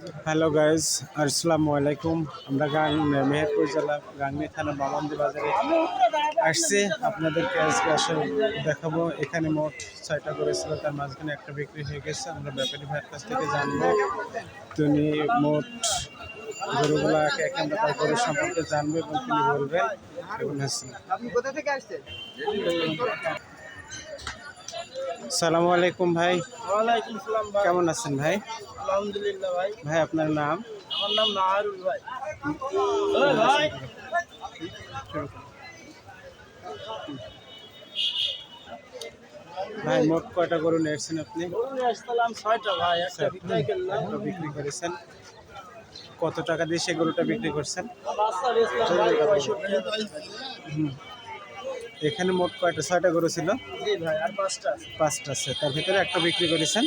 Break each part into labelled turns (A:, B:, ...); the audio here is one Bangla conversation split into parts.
A: হ্যালো গাইজ আসসালামু আলাইকুম। আমরা গান মেহেরপুর জেলা গাংনি থানা বামন্দি বাজারে আসছি। আপনাদেরকে আজকে আসলে দেখাবো। এখানে মোট ছয়টা করেছিল তার মাঝখানে একটা বিক্রি হয়ে গেছে। আমরা ব্যাপারী ভাইয়ের কাছ থেকে জানব। তিনি মোট গরুগুলো একে আমরা তার গরুর সম্পর্কে জানব এবং তিনি বলবেন। এবং হাসছেন
B: আপনি কোথা থেকে আসছেন
A: সালামু আলাইকুম ভাই।
B: ওয়ালাইকুম সালাম ভাই।
A: কেমন আছেন ভাই?
B: আলহামদুলিল্লাহ ভাই।
A: ভাই আপনার নাম?
B: আমার নাম নাহারুল ভাই। ভাই
A: ভাই। মোট কয়টা গরু নিয়েছেন আপনি?
B: ছয়টা ভাই একটা
A: বিক্রি করেছেন। কত টাকা দিয়ে সে গরুটা বিক্রি করছেন? হুম। এখানে মোট কয়টা? ছয়টা গরু ছিল?
B: জি ভাই আর পাঁচটা আছে।
A: তার ভিতরে একটা বিক্রি করেছেন?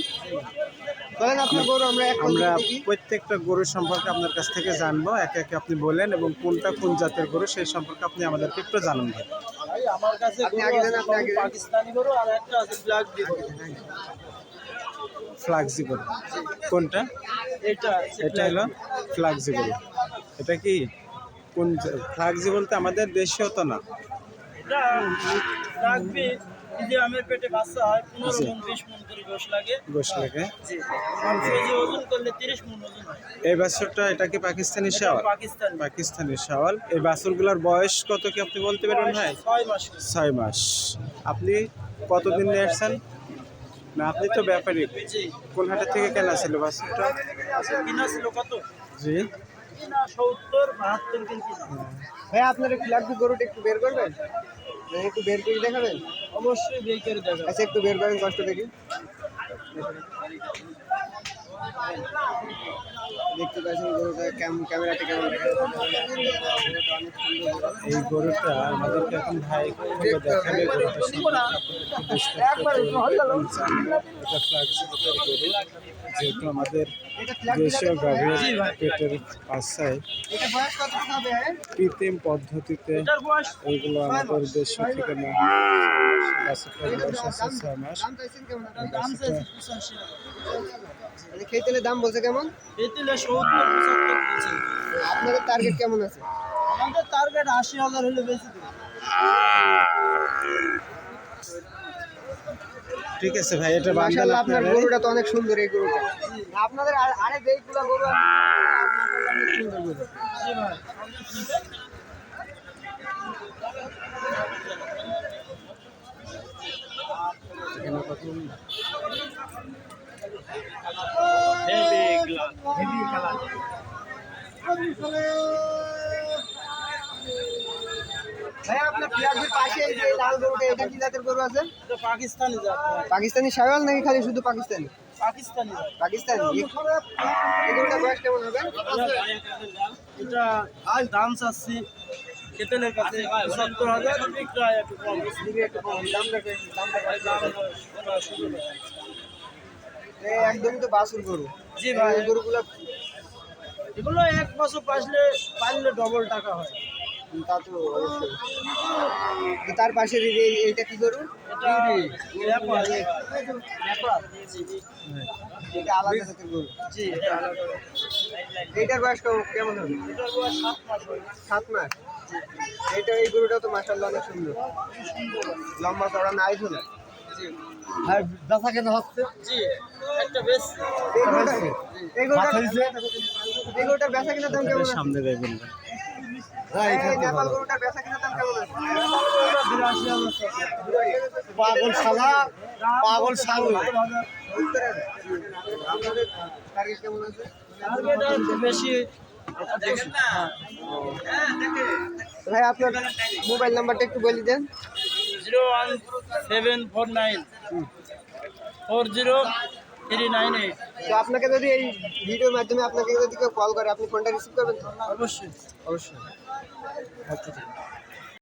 B: গরু আমরা
A: প্রত্যেকটা গরুর সম্পর্কে আপনার কাছ থেকে জানব একে একে আপনি বলেন এবং কোনটা কোন জাতের গরু সেই সম্পর্কে আপনি আমাদেরকে একটু জানান ভাই।
B: ভাই আমার কাছে গরু আছে সবই পাকিস্তানি গরু আর একটা আছে ব্ল্যাক গরু।
A: কোনটা?
B: এটা
A: এটা হলো এটা কি? কোন ফ্লাক্সি বলতে আমাদের দেশীয় তো না।
B: এটা রাখবি এই যে আমের পেটে বাচ্চা হয় পনেরো মন বিশ মন করে গোশ লাগে।
A: গোশ লাগে।
B: জি। মাংস ওজন করলে তিরিশ মন ওজন হয়।
A: এই বাছুরটা এটা কি পাকিস্তানি শাওয়াল?
B: পাকিস্তানি।
A: পাকিস্তানি শাওয়াল। এই বাছুরগুলোর বয়স কত কি আপনি বলতে পারবেন ভাই?
B: ছয় মাস।
A: ছয় মাস। আপনি কতদিন নিয়ে আসছেন? না আপনি তো ব্যাপারী। কোন হাটের থেকে কেনা ছিল বাছুরটা?
B: কিনা ছিল কত?
A: জি।
C: ভাই আপনার একটু লাগবে গরুটা একটু বের করবেন? একটু বের করে দেখাবেন?
B: অবশ্যই বের করে দেখাবেন
C: আচ্ছা একটু বের করেন কষ্ট দেখি। দেখতে পাচ্ছেন গরুটা কেমন ক্যামেরাতে কেমন।
A: এই গরুটা আমাদেরকে এখন ভাই। এটা গরু যেহেতু আমাদের দেশীয় গাভীর পেটের পাশায়? কৃত্রিম পদ্ধতিতে এইগুলো আমাদের দেশ থেকে না বয়স আছে ছয় মাস
C: মানে খেয়ে দাম বলছে কেমন
B: সত্তর পঁচাত্তর কিনছি
C: আপনাদের টার্গেট কেমন আছে?
B: আমাদের টার্গেট আশি হাজার হলে বেশি
A: ঠিক আছে ভাই এটা
C: মাশাআল্লাহ আপনার গরুটা তো অনেক সুন্দর এই গরুটা। আপনাদের আর- আরে যেইগুলো গরু আছে। সুন্দর গরু
B: জি ভাই। পাকিস্তানি
C: শাওয়াল নাকি খালি শুধু পাকিস্তানি?
B: পাকিস্তানি
C: পাকিস্তানি। গরুটার বয়স কেমন হবে?
B: এটা আজ দাম চাচ্ছি কেতেলের কাছে সত্তর হাজার। বিক্রয় একটু কম? দাম।
C: এই একদমই তো বাছুর গরু।
B: জি ভাই।
C: গরুগুলো
B: এগুলো এক বছর পাইলে পাইলে ডবল টাকা হয়।
C: তা তো অবশ্যই। তার পাশে এই এইটা কি গরু?
B: এটা
C: আলাদা জাতের গরু।
B: জি
C: এইটার বয়স কেমন- কেমন হবে?
B: এটার বয়স সাত মাস
C: সাত মাস? এইটা এই গরুটাও তো মাসাল্লাহ অনেক সুন্দর। লম্বা চড়া নাই হলে। বেচা কেন হচ্ছে।
B: জি একটা বেশ
C: বেচা কিনা দাম কেমন
A: সামনে
B: হাজার।
C: পাগল শালা শালা।
B: বেশি।
C: ভাই আপনার মোবাইল নাম্বারটা একটু বলে দেন।
B: Zero one seven four nine four zero three nine eight
C: তো আপনাকে যদি এই ভিডিওর মাধ্যমে আপনাকে যদি কেউ কল করে আপনি ফোনটা রিসিভ করবেন
B: অবশ্যই
C: অবশ্যই। আচ্ছা আছে।